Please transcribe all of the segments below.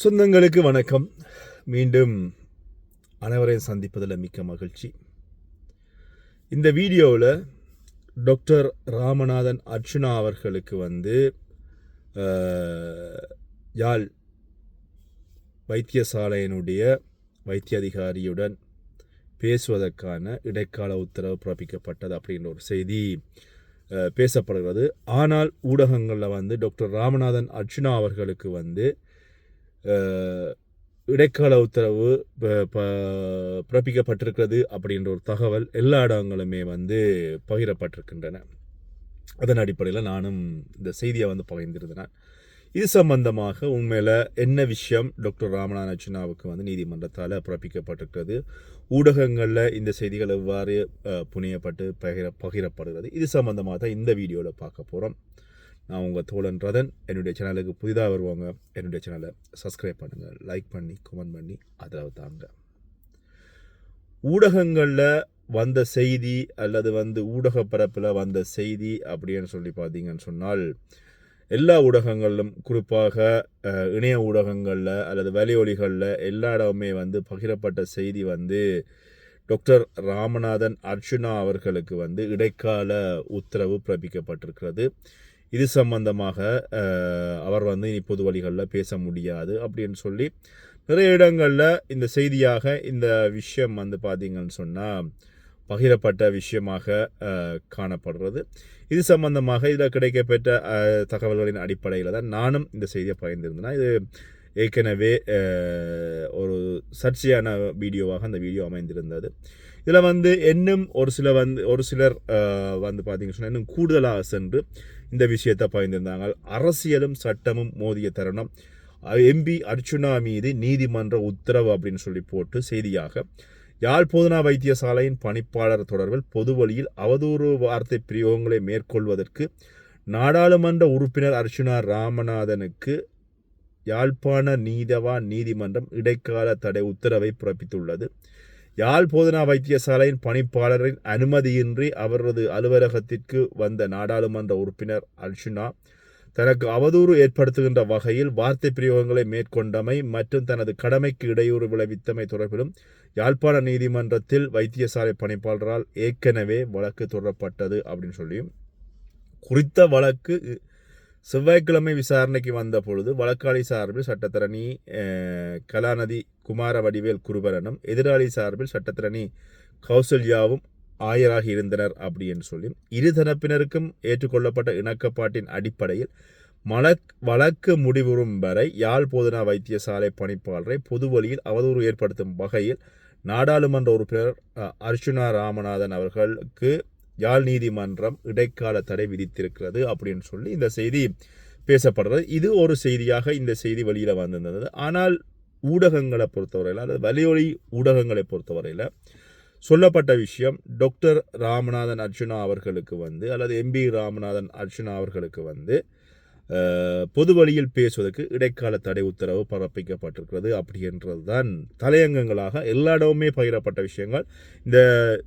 சொந்தங்களுக்கு வணக்கம். மீண்டும் அனைவரையும் சந்திப்பதில் மிக்க மகிழ்ச்சி. இந்த வீடியோவில் டாக்டர் ராமநாதன் அர்ச்சுனா அவர்களுக்கு வந்து யாழ் வைத்தியசாலையினுடைய வைத்திய அதிகாரியுடன் பேசுவதற்கான இடைக்கால உத்தரவு பிறப்பிக்கப்பட்டது அப்படின்ற ஒரு செய்தி பேசப்படுகிறது. ஆனால் ஊடகங்களில் வந்து டாக்டர் ராமநாதன் அர்ச்சுனா அவர்களுக்கு வந்து இடைக்கால உத்தரவு ப- ப- பிறப்பிக்கப்பட்டிருக்கிறது அப்படின்ற ஒரு தகவல் எல்லா இடங்களுமே வந்து பகிரப்பட்டிருக்கின்றன. அதன் அடிப்படையில் நானும் இந்த செய்தியை வந்து பகிர்ந்திருந்தேன். இது சம்பந்தமாக உண்மையில் என்ன விஷயம் டாக்டர் ராமநாதன் அர்ச்சனாவுக்கு வந்து நீதிமன்றத்தால் பிறப்பிக்கப்பட்டிருக்கிறது? ஊடகங்களில் இந்த செய்திகள் எவ்வாறு புனையப்பட்டு பகிர பகிரப்படுகிறது? இது சம்பந்தமாக தான் இந்த வீடியோவில் பார்க்க போகிறோம் நான் உங்கள் தோழன் ரதன். என்னுடைய சேனலுக்கு புதிதாக வருவாங்க என்னுடைய சேனலை சப்ஸ்கிரைப் பண்ணுங்கள் லைக் பண்ணி கமெண்ட் பண்ணி அதில் தாங்க. ஊடகங்களில் வந்த செய்தி அல்லது வந்து ஊடக பரப்பில் வந்த செய்தி அப்படின்னு சொல்லி பார்த்தீங்கன்னு சொன்னால் எல்லா ஊடகங்களிலும் குறிப்பாக இணைய ஊடகங்களில் அல்லது வலையொலிகளில் எல்லா இடமுமே வந்து பகிரப்பட்ட செய்தி வந்து டாக்டர் ராமநாதன் அர்ச்சுனா அவர்களுக்கு வந்து இடைக்கால உத்தரவு பிறப்பிக்கப்பட்டிருக்கிறது. இது சம்பந்தமாக அவர் வந்து இனி பொது வழிகளில் பேச முடியாது அப்படின்னு சொல்லி நிறைய இடங்களில் இந்த செய்தியாக இந்த விஷயம் வந்து பார்த்தீங்கன்னு சொன்னால் பகிரப்பட்ட விஷயமாக காணப்படுறது. இது சம்பந்தமாக இதில் கிடைக்கப்பெற்ற தகவல்களின் அடிப்படையில் தான் நானும் இந்த செய்தியை பகிர்ந்திருந்தேன். இது ஏற்கனவே ஒரு சர்ச்சையான வீடியோவாக அந்த வீடியோ அமைந்திருந்தது. இதில் வந்து இன்னும் ஒரு சில வந்து ஒரு சிலர் வந்து பார்த்தீங்கன்னு சொன்னால் இன்னும் கூடுதலாக சென்று இந்த விஷயத்தை பகிர்ந்திருந்தாங்க. அரசியலும் சட்டமும் மோதிய தருணம். எம்பி அர்ச்சுனா மீது நீதிமன்ற உத்தரவு அப்படின்னு சொல்லி போட்டு செய்தியாக யாழ் போதனா வைத்தியசாலையின் பணிப்பாளர் தொடர்பில் பொது வழியில் அவதூறு வார்த்தை பிரயோகங்களை மேற்கொள்வதற்கு நாடாளுமன்ற உறுப்பினர் அர்ச்சுனா ராமநாதனுக்கு யாழ்ப்பாண நீதவான் நீதிமன்றம் இடைக்கால தடை உத்தரவை பிறப்பித்துள்ளது. யாழ் போதனா வைத்தியசாலையின் பணிப்பாளரின் அனுமதியின்றி அவரது அலுவலகத்திற்கு வந்த நாடாளுமன்ற உறுப்பினர் அல்ஷுனா தனக்கு அவதூறு ஏற்படுத்துகின்ற வகையில் வார்த்தை பிரயோகங்களை மேற்கொண்டமை மற்றும் தனது கடமைக்கு இடையூறு விளைவித்தமை தொடர்பிலும் யாழ்ப்பாண நீதிமன்றத்தில் வைத்தியசாலை பணிப்பாளரால் ஏற்கனவே வழக்கு தொடரப்பட்டது அப்படின்னு சொல்லியும் குறித்த வழக்கு செவ்வாய்க்கிழமை விசாரணைக்கு வந்த பொழுது வழக்காளி சார்பில் சட்டத்தரணி கலாநதி குமார வடிவேல் குருபரனும் எதிராளி சார்பில் சட்டத்தரணி கௌசல்யாவும் ஆயராகி இருந்தனர் அப்படின்னு சொல்லி இரு தரப்பினருக்கும் ஏற்றுக்கொள்ளப்பட்ட இணக்கப்பாட்டின் அடிப்படையில் மலக் வழக்கு முடிவுறும் வரை யாழ் போதனா வைத்தியசாலை பணிப்பாளரை பொது வழியில் அவதூறு ஏற்படுத்தும் வகையில் நாடாளுமன்ற உறுப்பினர் அ, அர்ச்சுனா ராமநாதன் அவர்களுக்கு யாழ் நீதிமன்றம் இடைக்கால தடை விதித்திருக்கிறது அப்படின்னு சொல்லி இந்த செய்தி பேசப்படுறது. இது ஒரு செய்தியாக இந்த செய்தி வெளியில் வந்திருந்தது. ஆனால் ஊடகங்களை பொறுத்தவரையில் அல்லது வலியொலி ஊடகங்களை பொறுத்தவரையில் சொல்லப்பட்ட விஷயம் டாக்டர் ராமநாதன் அர்ஜுனா அவர்களுக்கு வந்து அல்லது எம்பி ராமநாதன் அர்ஜுனா அவர்களுக்கு வந்து பொது வழியில் பேசுவதற்கு இடைக்கால தடை உத்தரவு பிறப்பிக்கப்பட்டிருக்கிறது. அப்படின்றது தான் தலையங்கங்களாக எல்லா இடமுமே பகிரப்பட்ட விஷயங்கள். இந்த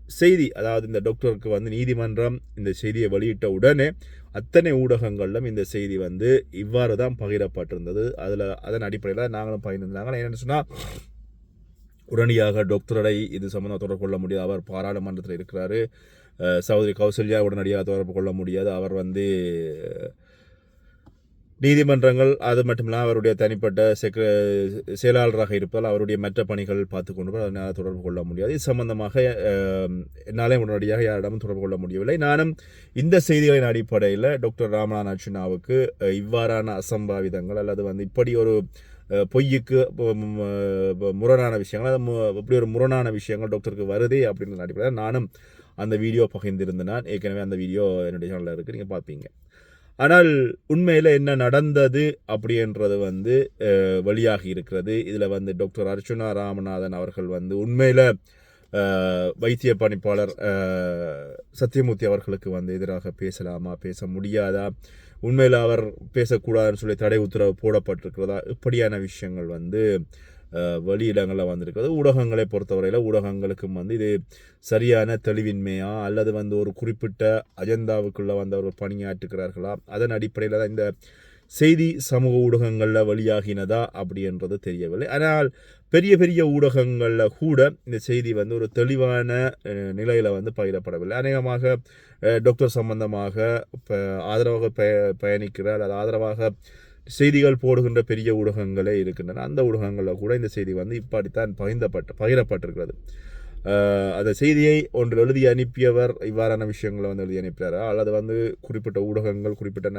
செய்தி அதாவது இந்த டாக்டருக்கு வந்து நீதிமன்றம் இந்த செய்தியை வெளியிட்ட உடனே அத்தனை ஊடகங்களிலும் இந்த செய்தி வந்து இவ்வாறு தான் பகிரப்பட்டிருந்தது. அதில் அதன் அடிப்படையில் நாங்களும் பகிர்ந்திருந்தாங்க என்னென்னு சொன்னால் உடனடியாக டாக்டரை இது சம்மந்தம் தொடர்பு கொள்ள முடியாது. அவர் பாராளுமன்றத்தில் இருக்கிறாரு. அஹ் சகோதரி கௌசல்யா உடனடியாக தொடர்பு கொள்ள முடியாது. அவர் வந்து நீதிமன்றங்கள் அது மட்டுமில்லாமல் அவருடைய தனிப்பட்ட செக்ர செயலாளராக இருப்பதால் அவருடைய மற்ற பணிகள் பார்த்து கொண்டு அதனால் தொடர்பு கொள்ள முடியாது. இது சம்பந்தமாக என்னாலே உடனடியாக யாரிடமும் தொடர்பு கொள்ள முடியவில்லை. நானும் இந்த செய்திகளின் அடிப்படையில் டாக்டர் ராமநாதன் அர்ச்சுனாவுக்கு இவ்வாறான அசம்பாவிதங்கள் அல்லது வந்து இப்படி ஒரு பொய்யுக்கு முரணான விஷயங்கள் அது இப்படி ஒரு முரணான விஷயங்கள் டாக்டருக்கு வருதே அப்படின்ற அடிப்படையில் நானும் அந்த வீடியோ பகிர்ந்திருந்தேன். நான் ஏற்கனவே அந்த வீடியோ என்னுடைய சேனலில் இருக்குது நீங்கள் பார்ப்பீங்க. ஆனால் உண்மையில் என்ன நடந்தது அப்படின்றது வந்து வெளியாகி இருக்கிறது. இதில் வந்து டாக்டர் அர்ச்சுனா ராமநாதன் அவர்கள் வந்து உண்மையில் வைத்திய பணிப்பாளர் சத்தியமூர்த்தி அவர்களுக்கு வந்து எதிராக பேசலாமா பேச முடியாதா உண்மையில் அவர் பேசக்கூடாதுன்னு சொல்லி தடை உத்தரவு போடப்பட்டிருக்கிறதா இப்படியான விஷயங்கள் வந்து வெளியிடங்களில் வந்திருக்கிறது. ஊடகங்களை பொறுத்தவரையில் ஊடகங்களுக்கும் வந்து இது சரியான தெளிவின்மையா அல்லது வந்து ஒரு குறிப்பிட்ட அஜெண்டாவுக்குள்ளே வந்து அவர்கள் பணியாற்றுகிறார்களா? அதன் அடிப்படையில் தான் இந்த செய்தி சமூக ஊடகங்களில் வெளியாகினதா? அப்படின்றது தெரியவில்லை. ஆனால் பெரிய பெரிய ஊடகங்களில் கூட இந்த செய்தி வந்து ஒரு தெளிவான நிலையில் வந்து பகிரப்படவில்லை. அநேகமாக டாக்டர் சம்பந்தமாக இப்போ ஆதரவாக பய பயணிக்கிற அல்லது ஆதரவாக செய்திகள் போடுகின்ற பெரிய ஊடகங்களே இருக்கின்றன. அந்த ஊடகங்களில் கூட இந்த செய்தி வந்து இப்படித்தான் பகிர்ந்தப்பட்டு பகிரப்பட்டிருக்கிறது. அந்த செய்தியை ஒன்று எழுதி அனுப்பியவர் இவ்வாறான விஷயங்களை வந்து எழுதி அனுப்பினாரா? அல்லது வந்து குறிப்பிட்ட ஊடகங்கள் குறிப்பிட்ட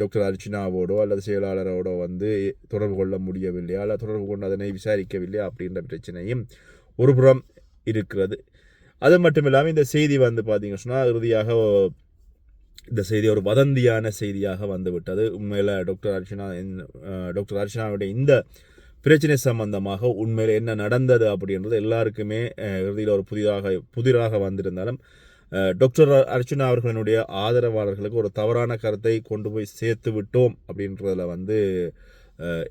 டாக்டர் அர்ச்சனாவோடோ அல்லது செயலாளரோடோ வந்து தொடர்பு கொள்ள முடியவில்லையா? அல்லது தொடர்பு கொண்டு அதனை விசாரிக்கவில்லையா? அப்படின்ற பிரச்சனையும் ஒருபுறம் இருக்கிறது. அது மட்டும் இல்லாமல் இந்த செய்தி வந்து பார்த்தீங்கன்னு சொன்னால் இறுதியாக இந்த செய்தி ஒரு வதந்தியான செய்தியாக வந்துவிட்டது. உண்மையில் டாக்டர் அர்ச்சனா டாக்டர் அர்ச்சனாவுடைய இந்த பிரச்சனை சம்பந்தமாக உண்மையில் என்ன நடந்தது அப்படின்றது எல்லாருக்குமே இறுதியில் ஒரு புதிதாக புதிராக வந்திருந்தாலும் டாக்டர் அர்ச்சனா அவர்களினுடைய ஆதரவாளர்களுக்கு ஒரு தவறான கருத்தை கொண்டு போய் சேர்த்து விட்டோம் அப்படின்றதில் வந்து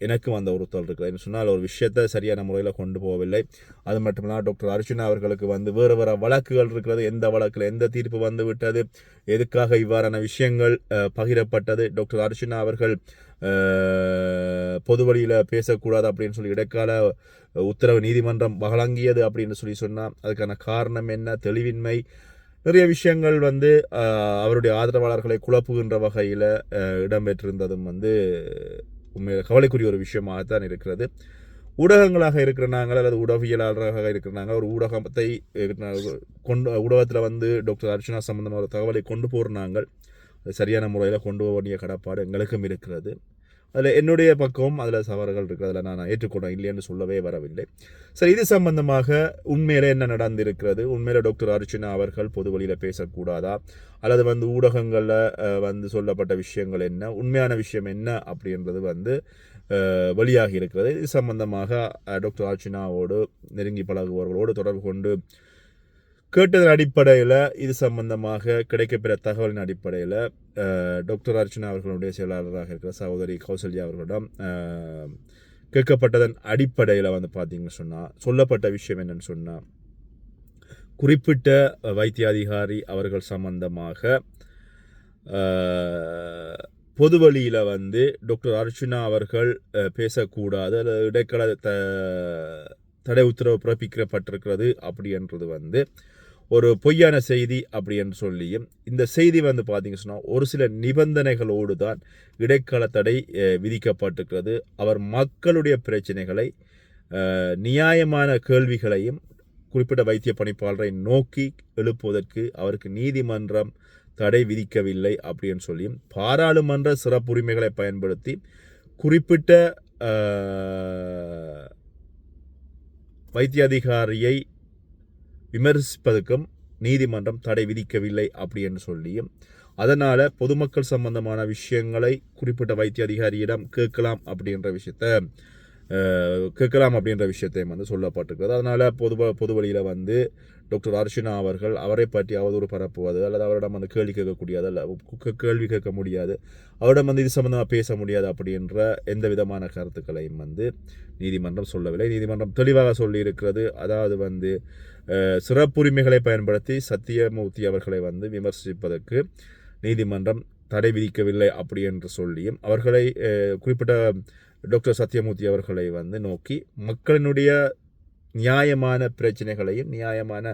எனக்கும் அந்த உறுத்தல் இருக்குது என்ன சொன்னால் ஒரு விஷயத்தை சரியான முறையில் கொண்டு போகவில்லை. அது மட்டும் இல்லாமல் டாக்டர் அர்ஜுனா அவர்களுக்கு வந்து வேறு வேறு வழக்குகள் இருக்கிறது. எந்த வழக்கில் எந்த தீர்ப்பு வந்து விட்டது? எதுக்காக இவ்வாறான விஷயங்கள் பகிரப்பட்டது? டாக்டர் அர்ஜுனா அவர்கள் பொது வழியில் பேசக்கூடாது அப்படின்னு சொல்லி இடைக்கால உத்தரவு நீதிமன்றம் வழங்கியது அப்படின்னு சொல்லி சொன்னால் அதுக்கான காரணம் என்ன? தெளிவின்மை. நிறைய விஷயங்கள் வந்து அவருடைய ஆதரவாளர்களை குழப்புகின்ற வகையில் இடம்பெற்றிருந்ததும் வந்து உண்மையில் கவலைக்குரிய ஒரு விஷயமாகத்தான் இருக்கிறது. ஊடகங்களாக இருக்கிற நாங்கள் அல்லது ஊடகவியலாளராக இருக்கிற நாங்கள் ஒரு ஊடகத்தை கொண்டு ஊடகத்தில் வந்து டாக்டர் அர்ச்சனா சம்பந்தமாக ஒரு தகவலை கொண்டு போகிற நாங்கள் அது சரியான முறையில் கொண்டு போக வேண்டிய கடப்பாடு எங்களுக்கும் இருக்கிறது. அதில் என்னுடைய பக்கம் அதில் சவறுகள் இருக்குது அதில் நான் ஏற்றுக்கொண்டேன். இல்லைன்னு சொல்லவே வரவில்லை. சரி இது சம்பந்தமாக உண்மையில என்ன நடந்திருக்கிறது? உண்மையில டாக்டர் அர்ச்சனா அவர்கள் பொது வழியில் பேசக்கூடாதா? அல்லது வந்து ஊடகங்களில் வந்து சொல்லப்பட்ட விஷயங்கள் என்ன? உண்மையான விஷயம் என்ன? அப்படின்றது வந்து வெளியாகி இருக்கிறது. இது சம்பந்தமாக டாக்டர் அர்ச்சனாவோடு நெருங்கி பழகுபவர்களோடு தொடர்பு கொண்டு கேட்டதன் அடிப்படையில் இது சம்பந்தமாக கிடைக்கப்பெற தகவலின் அடிப்படையில் டாக்டர் அர்ச்சனா அவர்களுடைய செயலாளராக இருக்கிற சகோதரி கௌசல்யா அவர்களிடம் கேட்கப்பட்டதன் அடிப்படையில் வந்து பார்த்தீங்கன்னு சொன்னால் சொல்லப்பட்ட விஷயம் என்னன்னு சொன்னால் குறிப்பிட்ட வைத்திய அதிகாரி அவர்கள் சம்பந்தமாக பொது வழியில் வந்து டாக்டர் அர்ச்சுனா அவர்கள் பேசக்கூடாது அல்லது இடைக்கால த தடை உத்தரவு பிறப்பிக்கப்பட்டிருக்கிறது அப்படின்றது வந்து ஒரு பொய்யான செய்தி அப்படின்னு சொல்லியும் இந்த செய்தி வந்து பார்த்திங்க சொன்னால் ஒரு சில நிபந்தனைகளோடு தான் இடைக்கால தடை விதிக்கப்பட்டிருக்கிறது. அவர் மக்களுடைய பிரச்சனைகளை நியாயமான கேள்விகளையும் குறிப்பிட்ட வைத்திய பணிப்பாளரை நோக்கி எழுப்புவதற்கு அவருக்கு நீதிமன்றம் தடை விதிக்கவில்லை அப்படின்னு சொல்லியும் பாராளுமன்ற சிறப்புரிமைகளை பயன்படுத்தி குறிப்பிட்ட வைத்திய அதிகாரியை விமர்சிப்பதற்கும் நீதிமன்றம் தடை விதிக்கவில்லை அப்படி என்று சொல்லியும் அதனால் பொதுமக்கள் சம்பந்தமான விஷயங்களை குறிப்பிட்ட வைத்திய அதிகாரியிடம் கேட்கலாம் அப்படின்ற விஷயத்த கேட்கலாம் அப்படின்ற விஷயத்தையும் வந்து சொல்லப்பட்டிருக்கிறது. அதனால் பொது பொது வழியில் வந்து டாக்டர் அர்ஷனா அவர்கள் அவரை பற்றி அவதூறு பரப்புவது அல்லது அவரிடம் வந்து கேள்வி கேட்கக்கூடியது அல்ல கேள்வி கேட்க முடியாது. அவரிடம் வந்து இது சம்மந்தமாக பேச முடியாது அப்படின்ற எந்த விதமான கருத்துக்களையும் வந்து நீதிமன்றம் சொல்லவில்லை. நீதிமன்றம் தெளிவாக சொல்லியிருக்கிறது. அதாவது வந்து சிறப்புரிமைகளை பயன்படுத்தி சத்தியமூர்த்தி அவர்களை வந்து விமர்சிப்பதற்கு நீதிமன்றம் தடை விதிக்கவில்லை அப்படி என்று சொல்லியும் அவர்களை குறிப்பிட்ட டாக்டர் சத்யமூர்த்தி அவர்களை வந்து நோக்கி மக்களினுடைய நியாயமான பிரச்சனைகளையும் நியாயமான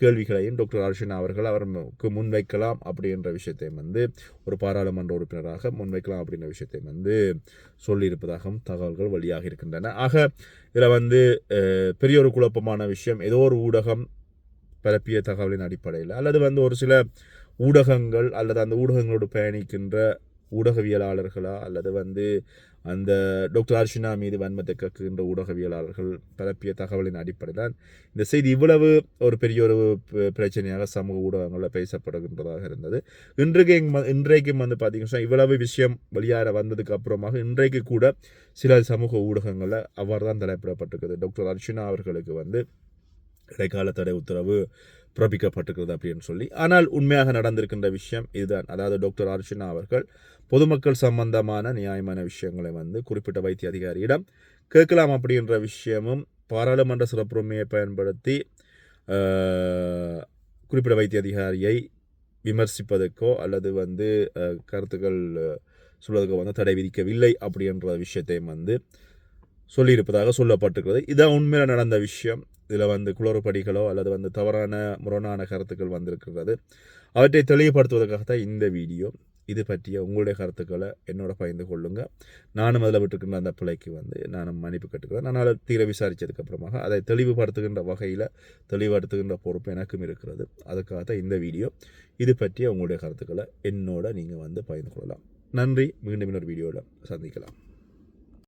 கேள்விகளையும் டாக்டர் அர்ஷனா அவர்கள் அவருக்கு முன்வைக்கலாம் அப்படின்ற விஷயத்தையும் வந்து ஒரு பாராளுமன்ற உறுப்பினராக முன்வைக்கலாம் அப்படின்ற விஷயத்தையும் வந்து சொல்லியிருப்பதாகவும் தகவல்கள் வழியாக இருக்கின்றன. ஆக இதில் வந்து பெரிய ஒரு குழப்பமான விஷயம். ஏதோ ஒரு ஊடகம் பரப்பிய தகவலின் அடிப்படையில் அல்லது வந்து ஒரு சில ஊடகங்கள் அல்லது அந்த ஊடகங்களோடு பயணிக்கின்ற ஊடகவியலாளர்களா அல்லது வந்து அந்த டாக்டர் அர்ஷினா மீது வன்மத்தை கக்குகின்ற ஊடகவியலாளர்கள் பரப்பிய தகவலின் அடிப்படையில் இந்த செய்தி இவ்வளவு ஒரு பெரிய ஒரு பிரச்சனையாக சமூக ஊடகங்களில் பேசப்படுகின்றதாக இருந்தது. இன்றைக்கு இன்றைக்கும் வந்து பார்த்தீங்கன்னா இவ்வளவு விஷயம் வெளியாக வந்ததுக்கு அப்புறமாக இன்றைக்கு கூட சில சமூக ஊடகங்களில் அவ்வாறு தான் தலைப்பிடப்பட்டிருக்குது. டாக்டர் அர்ஷினா அவர்களுக்கு வந்து இடைக்கால தடை உத்தரவு பிறப்பிக்கப்பட்டிருக்கிறது அப்படின்னு சொல்லி. ஆனால் உண்மையாக நடந்திருக்கின்ற விஷயம் இதுதான். அதாவது டாக்டர் அர்ச்சனா அவர்கள் பொதுமக்கள் சம்பந்தமான நியாயமான விஷயங்களை வந்து குறிப்பிட்ட வைத்திய அதிகாரியிடம் கேட்கலாம் அப்படின்ற விஷயமும் பாராளுமன்ற சிறப்புரிமையை பயன்படுத்தி குறிப்பிட்ட வைத்திய அதிகாரியை விமர்சிப்பதற்கோ அல்லது வந்து கருத்துக்கள் சொல்வதற்கோ வந்து தடை விதிக்கவில்லை அப்படின்ற விஷயத்தையும் வந்து சொல்லியிருப்பதாக சொல்லப்பட்டிருக்கிறது. இதான் உண்மையில் நடந்த விஷயம். இதில் வந்து குளறுபடிகளோ அல்லது வந்து தவறான முரணான கருத்துக்கள் வந்திருக்கிறது அவற்றை தெளிவுபடுத்துவதற்காக தான் இந்த வீடியோ. இது பற்றிய உங்களுடைய கருத்துக்களை என்னோட பகிர்ந்து கொள்ளுங்கள் நானும் அதில் விட்டுருக்கின்ற அந்த பிள்ளைக்கு வந்து நானும் மன்னிப்பு கட்டுக்கிறேன். நான் அதை தீர விசாரித்ததுக்கு அப்புறமாக அதை தெளிவுபடுத்துகின்ற வகையில் தெளிவுபடுத்துகின்ற பொறுப்பு எனக்கும் இருக்கிறது. அதுக்காக தான் இந்த வீடியோ. இது பற்றிய உங்களுடைய கருத்துக்களை என்னோட நீங்கள் வந்து பகிர்ந்து கொள்ளலாம். நன்றி. மீண்டும் இன்னொரு வீடியோவில் சந்திக்கலாம்.